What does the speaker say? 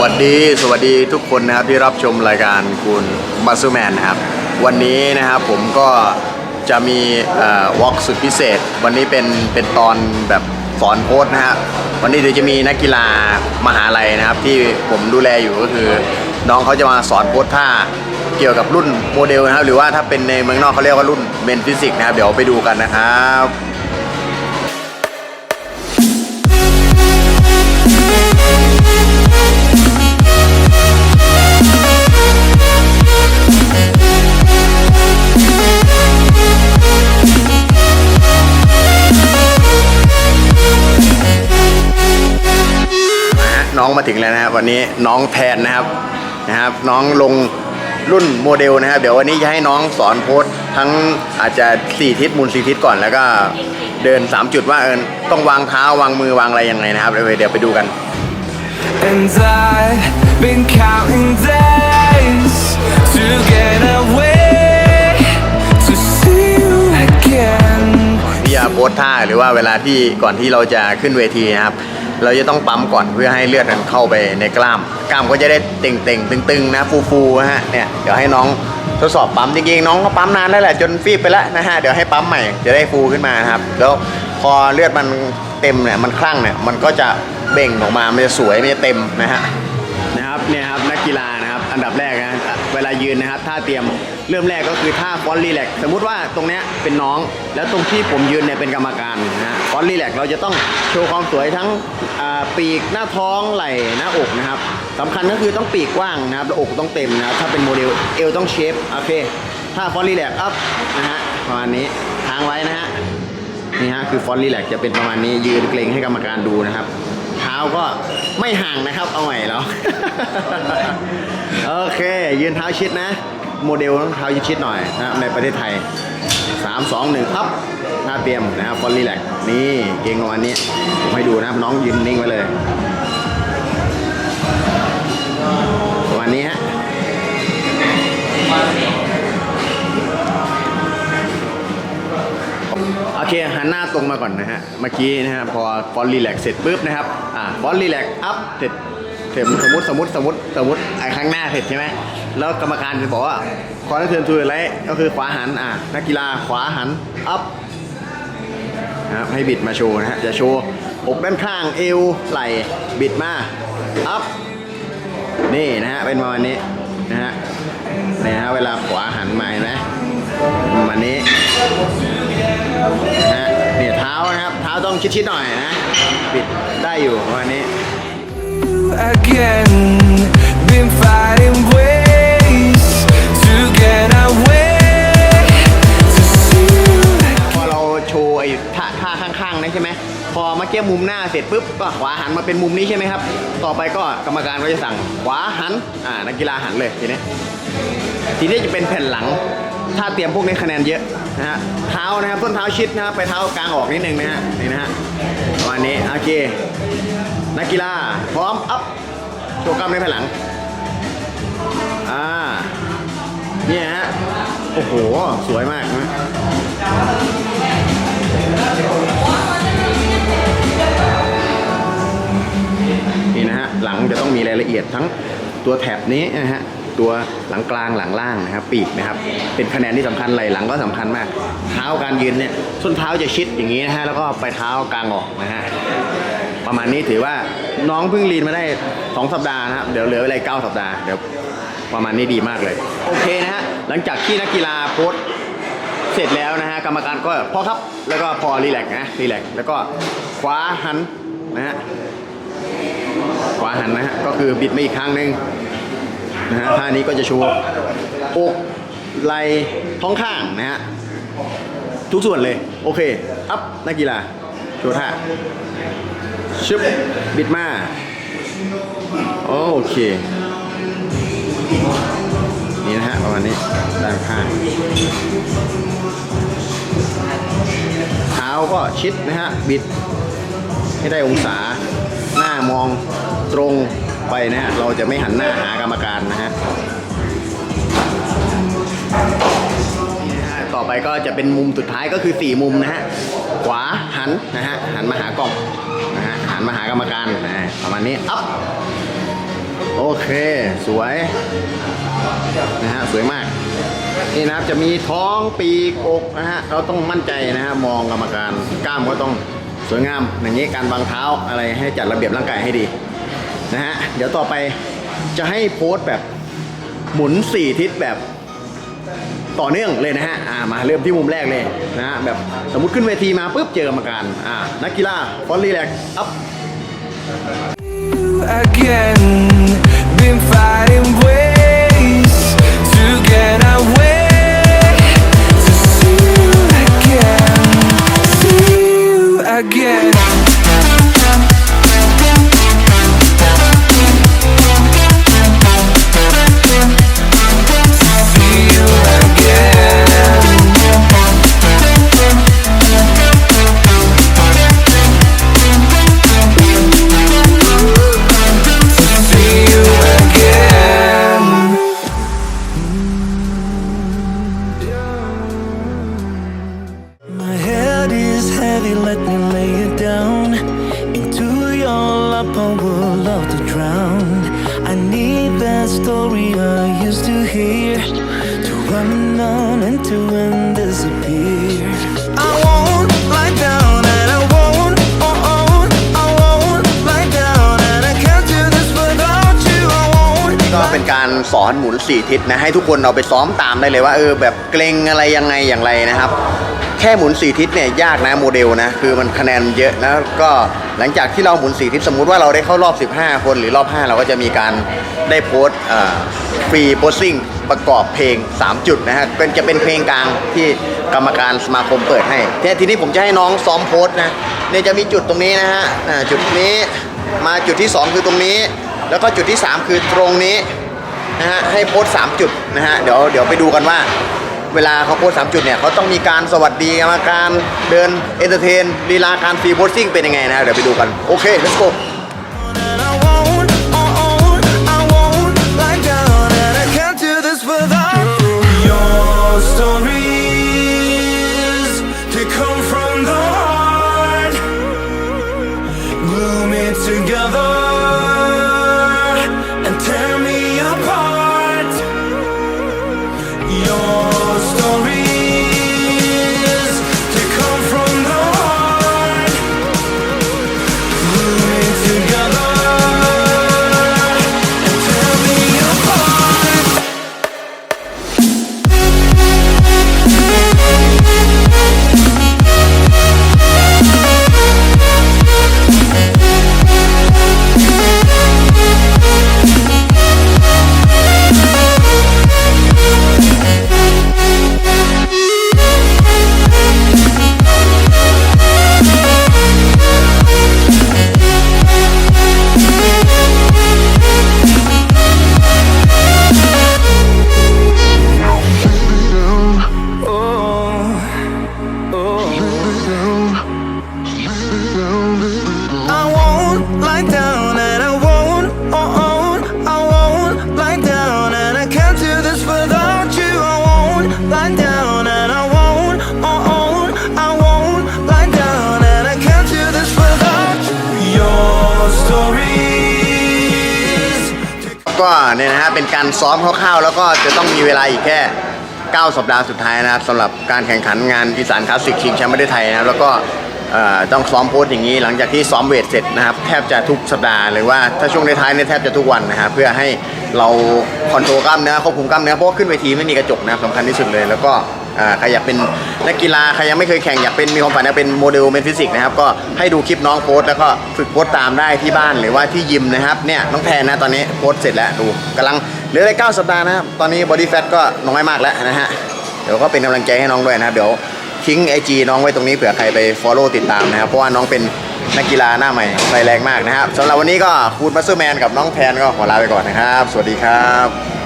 วัสดีสวัสดีทุกคนนะครับที่รับชมรายการคุณบัสซูแมนนะครับ วันนี้นะครับผมก็จะมีวอล์กสุดพิเศษ วันนี้เป็นเป็นตอนแบบสอนโค้ดนะฮะวันนี้เดี๋ยวจะมีนักกีฬามหาลัยนะครับ ที่ผมดูแลอยู่ก็คือ น้องเขาจะมาสอนโค้ดท่าเกี่ยวกับรุ่นโมเดลนะครับ หรือว่าถ้าเป็นในเมืองนอกเขาเรียกว่ารุ่นเมนฟิสิกนะครับเดี๋ยวไปดูกันนะครับ นะฮะน้องมาถึงแล้วนะครับวันนี้น้องแทนนะครับนะครับ น้องลงรุ่นโมเดลนะครับ เดี๋ยววันนี้จะให้น้องสอนโพสต์ทั้งอาจจะ4ทิศมูล4ทิศก่อนแล้วก็เดิน 3 จุดว่าเออต้องวางเท้าวางมือวางอะไรยังไงนะครับ เดี๋ยวเดี๋ยวไปดูกัน And I've been counting days to get away to see you again. ที่จะโพสท่าหรือว่าเวลาที่ก่อนที่เราจะขึ้นเวทีนะครับ เราจะต้องปั๊มก่อนเพื่อให้เลือดมันเข้าไปในกล้าม กล้ามก็จะได้เต่งเต่งๆตึงๆนะฟูๆนะฮะเนี่ยเดี๋ยวให้น้องทดสอบปั๊มจริงๆน้องก็ปั๊มนานแล้วแหละจนฟีบไปแล้วนะฮะเดี๋ยวให้ปั๊มใหม่จะได้ฟูขึ้นมาครับ แล้วพอเลือดมันเต็มเนี่ยมันคลั่งเนี่ยมันก็จะเบ่งออกมามันจะสวยมันจะเต็มนะฮะนะครับเนี่ยครับนักกีฬา อันดับแรกนะเวลายืนนะครับท่าเตรียมเริ่มแรกก็คือท่าฟอนรีแลกสมมุติว่าตรงเนี้ยเป็นน้อง แล้วตรงที่ผมยืนเนี่ยเป็นกรรมการนะฮะฟอนรีแลกเราจะต้องโชว์ความสวยทั้งปีกหน้าท้องไหล่หน้าอกนะครับสำคัญก็คือต้องปีกกว้างนะครับแล้วอกต้องเต็มนะครับถ้าเป็นโมเดลเอวต้องเชฟโอเคท่าฟอนรีแลกอัพนะฮะประมาณนี้ค้างไว้นะฮะนี่ฮะคือฟอนรีแลกจะเป็นประมาณนี้ยืนเกรงให้กรรมการดูนะครับาก็ไม่ห่างนะครับ เอาใหม่แล้ว โอเค ยืนเท้าชิดนะ โมเดลต้องเท้าชิดหน่อยนะครับในประเทศไทย 3 2 1ครับหน้าเตรียมนะครับฟอนต์รีแลกนี่เก่งประมาณนี้ผมให้ดูนะครับน้องยืนนิ่งไว้เลย เคหันหน้าตรงมาก่อนนะฮะ เมื่อกี้นะฮะพอฟอนรีแลกเสร็จปุ๊บนะครับ อ่าฟอนรีแลกอัพเสร็จเสร็จสมมติสมมติสมมติสมมติไอ้ข้างหน้าเสร็จใช่ไหมแล้วกรรมการจะบอกว่าคอนเทนทูอะไรก็คือขวาหันอ่านักกีฬาขวาหันอัพนะครับให้บิดมาโชว์นะฮะจะโชว์อกด้านข้างเอวไหล่บิดมาอัพนี่นะฮะเป็นประมาณนี้นะฮะเนี่ยฮะเวลาขวาหันมาเห็นไหมประมาณนี้ นะฮะเนี่ยเท้านะครับเท้าต้องชิดๆหน่อยนะ ปิดได้อยู่ประมาณนี้ Again, been fighting ways to get away to see you พอเราโชว์ไอ้ท่าท่าข้างๆนะใช่ไหมพอเมื่อกี้มุมหน้าเสร็จปุ๊บก็ขวาหันมาเป็นมุมนี้ใช่ไหมครับ ต่อไปก็กรรมการก็จะสั่งขวาหันอ่านักกีฬาหันเลยทีนี้ทีนี้จะเป็นแผ่นหลัง ถ้าเตรียมพวกนี้คะแนนเยอะนะฮะเท้านะครับต้นเท้าชิดนะครับไปเท้ากลางออกนิดนึงนะฮะนี่นะฮะประมาณนี้โอเคนักกีฬาพร้อมอัพโชว์กล้ามในแผ่นหลังอ่าเนี่ยฮะโอ้โหสวยมากนะนี่นะฮะหลังจะต้องมีรายละเอียดทั้งตัวแถบนี้นะฮะ ตัวหลังกลางหลังล่างนะครับ ปีกนะครับ เป็นคะแนนที่สำคัญไหลหลังก็สำคัญมาก เท้าการยืนเนี่ยส้นเท้าจะชิดอย่างนี้นะฮะแล้วก็ไปเท้ากลางออกนะฮะประมาณนี้ถือว่าน้องเพิ่งเรียนมาได้ 2 สัปดาห์นะครับ เดี๋ยวเหลือเวลาสัปดาห์เดี๋ยวประมาณนี้ดีมากเลย โอเคนะฮะหลังจากที่นักกีฬาโพสเสร็จแล้วนะฮะกรรมการก็พอครับแล้วก็พอรีแลกนะรีแลกแล้วก็ขวาหันนะฮะขวาหันนะฮะก็คือบิดมาอีกครั้งหนึ่ง นะฮะท่านี้ก็จะชว์อกไหล่ท้องข้างนะฮะทุกส่วนเลย โอเค อัพนักกีฬาโชว์ท่าชึบบิดมา โอเค นี่นะฮะ ประมาณนี้ด้านข้างเท้าก็ชิดนะฮะ บิด ให้ได้องศา หน้ามองตรง ไปนะฮะเราจะไม่หันหน้าหากรรมการนะฮะต่อไปก็จะเป็นมุมสุดท้ายก็คือ 4 มุมนะฮะขวาหันนะฮะหันมาหากล่องนะฮะหันมาหากรรมการนะประมาณนี้อัพเคสวยนะฮะสวยมากนี่นะครับจะมีท้องปีกอกนะฮะเราต้องมั่นใจนะฮะมองกรรมการกล้ามก็ต้องสวยงามอย่างนี้การวางเท้าอะไรให้จัดระเบียบร่างกายให้ดี นะฮะ เดี๋ยวต่อไปจะให้โพสต์แบบหมุนสี่ทิศแบบต่อเนื่องเลยนะฮะ อ่า มาเริ่มที่มุมแรกเลยนะฮะ แบบสมมติขึ้นเวทีมาปุ๊บเจอกรรมการ อ่า นักกีฬาฟอนรีแลกอัพ again. Been run on and to and disappear. I won't lie down and I won't, oh, oh, I won't lie down and I can't do this without you. I won't. ก็เป็นการสอนหมุนสี่ทิศนะให้ทุกคนเอาไปซ้อมตามได้เลยว่าเออแบบเกรงอะไรยังไงอย่างไรนะครับ แค่หมุนสี่ทิศเนี่ยยากนะโมเดลนะคือมันคะแนนเยอะนะก็หลังจากที่เราหมุนสี่ทิศสมมุติว่าเราได้เข้ารอบ 15 คนหรือรอบ 5 เราก็จะมีการได้โพสต์ฟรีโพสซิ่งประกอบเพลง 3 จุดนะฮะเป็นจะเป็นเพลงกลางที่กรรมการสมาคมเปิดให้เนี่ยทีนี้ผมจะให้น้องซ้อมโพสต์นะเนี่ยจะมีจุดตรงนี้นะฮะจุดนี้มาจุดที่ 2 คือตรงนี้ แล้วก็จุดที่ 3 คือตรงนี้นะฮะให้โพสต์สามจุดนะฮะเดี๋ยวเดี๋ยวไปดูกันว่า เวลาเขาโพสสามจุดเนี่ยเขาต้องมีการสวัสดีกรรมการเดินเอนเตอร์เทนลีลาการฟรีโพสซิ่งเป็นยังไงนะเดี๋ยวไปดูกันโอเค let's go lie down and I won't, oh, oh, I won't lie down and I can't do this without your stories. ก็เนี่ยนะฮะเป็นการซ้อมคร่าวๆแล้วก็จะต้องมีเวลาอีกแค่ 9 สัปดาห์สุดท้ายนะครับสำหรับการแข่งขันงานอีสานคลาสสิกชิงแชมป์ประเทศไทยนะครับแล้วก็เอ่อต้องซ้อมโพสต์อย่างนี้หลังจากที่ซ้อมเวทเสร็จนะครับแทบจะทุกสัปดาห์หรือว่าถ้าช่วงท้ายๆเนี่ยแทบจะทุกวันนะฮะเพื่อให้ เราคอนโทรลกล้ามเนื้อควบคุมกล้ามเนื้อเพราะขึ้นเวทีไม่มีกระจกนะครับสำคัญที่สุดเลย แล้วก็อ่าใครอยากเป็นนักกีฬาใครยังไม่เคยแข่งอยากเป็นมีความฝันอยากเป็นโมเดลเมนฟิสิกส์นะครับก็ให้ดูคลิปน้องโพสต์แล้วก็ฝึกโพสต์ตามได้ที่บ้านหรือว่าที่ยิมนะครับเนี่ยน้องแพนนะตอนนี้โพสต์เสร็จแล้วดูกำลังเหลือได้9สัปดาห์นะครับตอนนี้บอดี้แฟทก็น้อยมากแล้วนะฮะเดี๋ยวก็เป็นกำลังใจให้น้องด้วยนะครับเดี๋ยว ทิ้งไอจีน้องไว้ตรงนี้เผื่อใครไป Follow ติดตามนะครับ เพราะว่าน้องเป็นนักกีฬาหน้าใหม่ไฟแรงมากนะครับสำหรับวันนี้ก็คูดมัสเซอร์แมนกับน้องแพนก็ขอลาไปก่อนนะครับ สวัสดีครับ